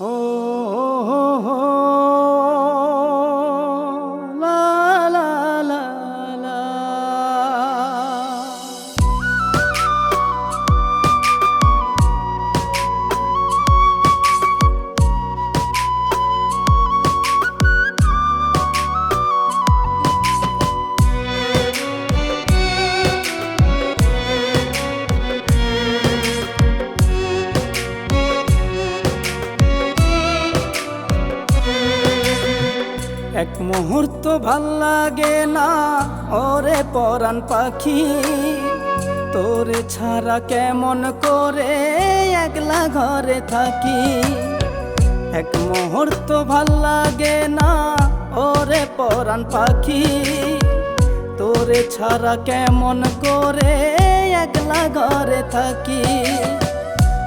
oh, oh, oh. oh. এক মুহূর্ত ভালো লাগে না। ওরে পরাণ পাখি, তোরে ছাড়া কেমন করে একলা ঘরে থাকি? এক মুহূর্ত ভালো লাগে না, ওরে পরাণ পাখি, তোরে ছাড়া কেমন করে একলা ঘরে থাকি?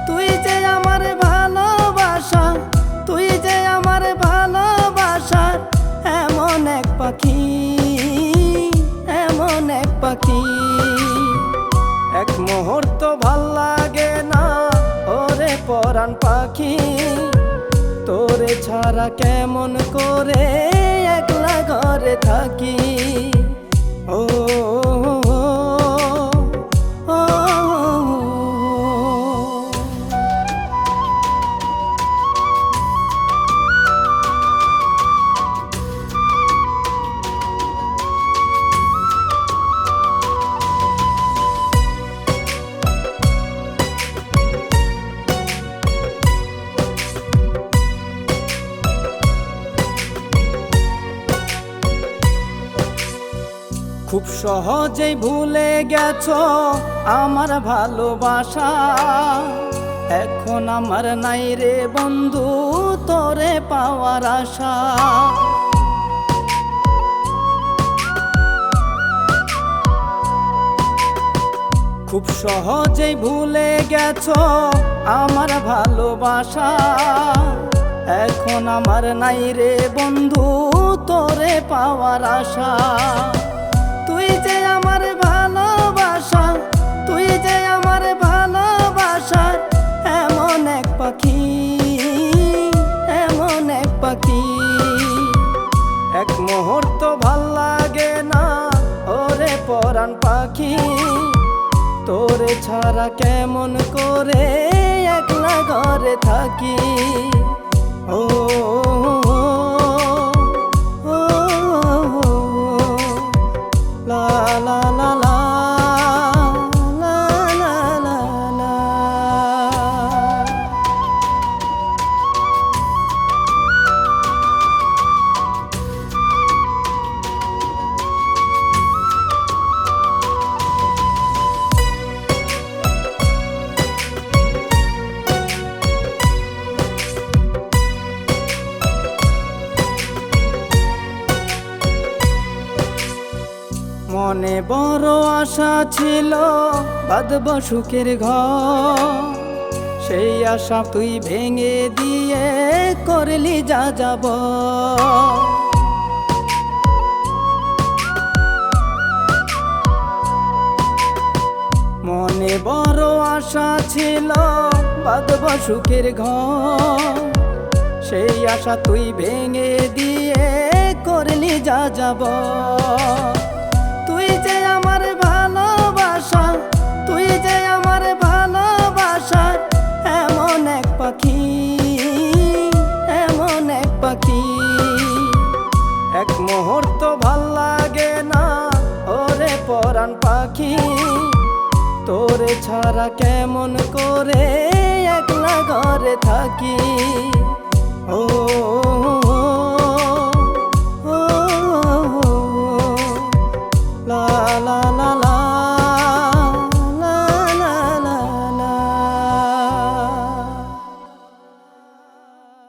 তুই যে আমার ভালোবাসা এমন এক মুহূর্ত ভালো লাগে না, ওরে পরাণ পাখি তোরে ছাড়া কেমন করে একলা ঘরে থাকি ও। খুব সহজেই ভুলে গেছ আমার ভালোবাসা। এখন আমার নাই রে বন্ধু, তোরে পাওয়ার আশা। খুব সহজেই ভুলে গেছ আমার ভালোবাসা। এখন আমার নাই রে বন্ধু, তোরে পাওয়ার আশা। ভালোবাসা তুই যে আমার ভালোবাসা এমন এক পাখি এমন এক পাখি এক মুহূর্ত ভালো লাগে না ওরে পরাণ পাখি তোরে ছাড়া কেমন করে একলা ঘরে থাকি ও, মনে বড় আশা ছিল, বাঁধব সুখের ঘর। সেই আশা তুই ভেঙে দিয়ে করলি যা যাব মনে বড় আশা ছিল, বাঁধব সুখের ঘর। সেই আশা তুই ভেঙে দিয়ে করলি যা যাব আমার ভালোবাসা, তুই যে আমার ভালোবাসা, এমন এক পাখি, এমন এক পাখি। এক মুহূর্ত ভালো লাগে না, ওরে পরাণ পাখি, তোরে ছাড়া কেমন করে একলা ঘরে থাকি? ও